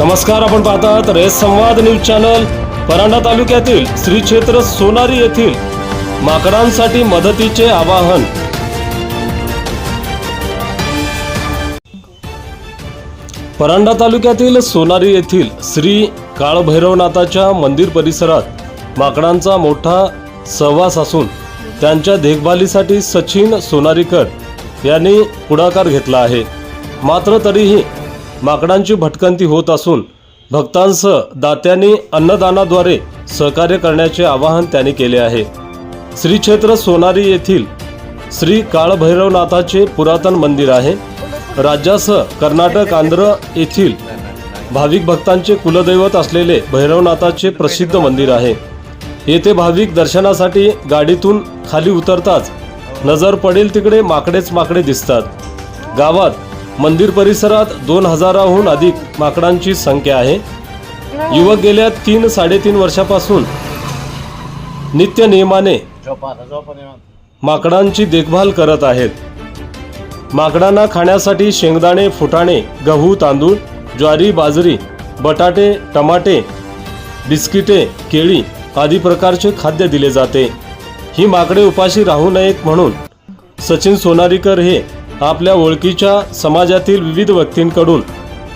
नमस्कार आपण पाहतात रेस संवाद न्यूज चॅनल परांडा तालुक्यातील श्री क्षेत्र सोनारी येथील माकडांसाठी मदतीचे आवाहन. परांडा तालुक्यातील सोनारी येथील श्री काळभैरवनाथाच्या मंदिर परिसरात माकडांचा मोठा सहवास असून त्यांच्या देखभालीसाठी सचिन सोनारीकर यांनी पुढाकार घेतला आहे. मात्र तरीही माकडांची भटकंती होत असून भक्तांसह दात्यांनी अन्नदानाद्वारे सहकार्य करण्याचे आवाहन त्यांनी केले आहे. श्री क्षेत्र सोनारी येथील श्री काळभैरवनाथाचे पुरातन मंदिर आहे. राज्यासह कर्नाटक आंध्र येथील भाविक भक्तांचे कुलदैवत असलेले भैरवनाथाचे प्रसिद्ध मंदिर आहे. येथे भाविक दर्शनासाठी गाडीतून खाली उतरताच नजर पडेल तिकडे माकडेच माकडे दिसतात. गावात मंदिर परिसरात दोन हजाराहून अधिक माकडांची संख्या आहे. युवक गेल्या तीन साडेतीन वर्षापासून नित्य नियमाने माकडांची देखभाल करत आहेत. माकडांना खाण्यासाठी शेंगदाणे फुटाणे गहू तांदूळ ज्वारी बाजरी बटाटे टमाटे बिस्किटे केळी आदी प्रकारचे खाद्य दिले जाते. ही माकडे उपाशी राहू नयेत म्हणून सचिन सोनारीकर हे आपल्या ओळखीच्या समाजातील विविध व्यक्तींकडून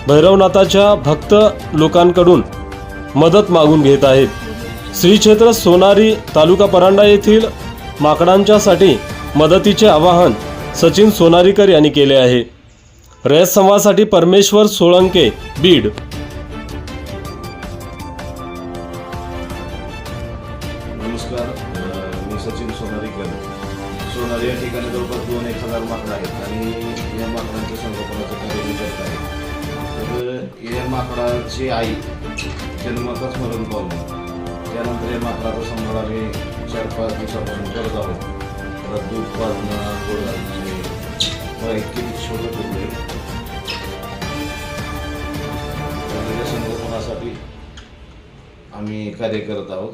भैरवनाथाच्या भक्त लोकांकडून मदत मागून घेत आहेत. श्री क्षेत्र सोनारी तालुका परांडा येथील माकडांच्यासाठी मदतीचे आवाहन सचिन सोनारीकर यांनी केले आहे. रयत संवादासाठी परमेश्वर सोळंके बीड. नमस्कार मी सचिन सोनारीकर. सोडणार या ठिकाणी जवळपास दोन एक हजार माकडं आहेत आणि या माकडांच्या संगोपनाचं कार्य करत आहे. तर या माकडाची आई जन्मातच मरण पावली त्यानंतर या माकडाचा सांभाळ आम्ही चार पाच दिवसापासून करत आहोत. त्याला दूध पाजणं गोड घालणे हे मला होते. संगोपनासाठी आम्ही कार्य करत आहोत.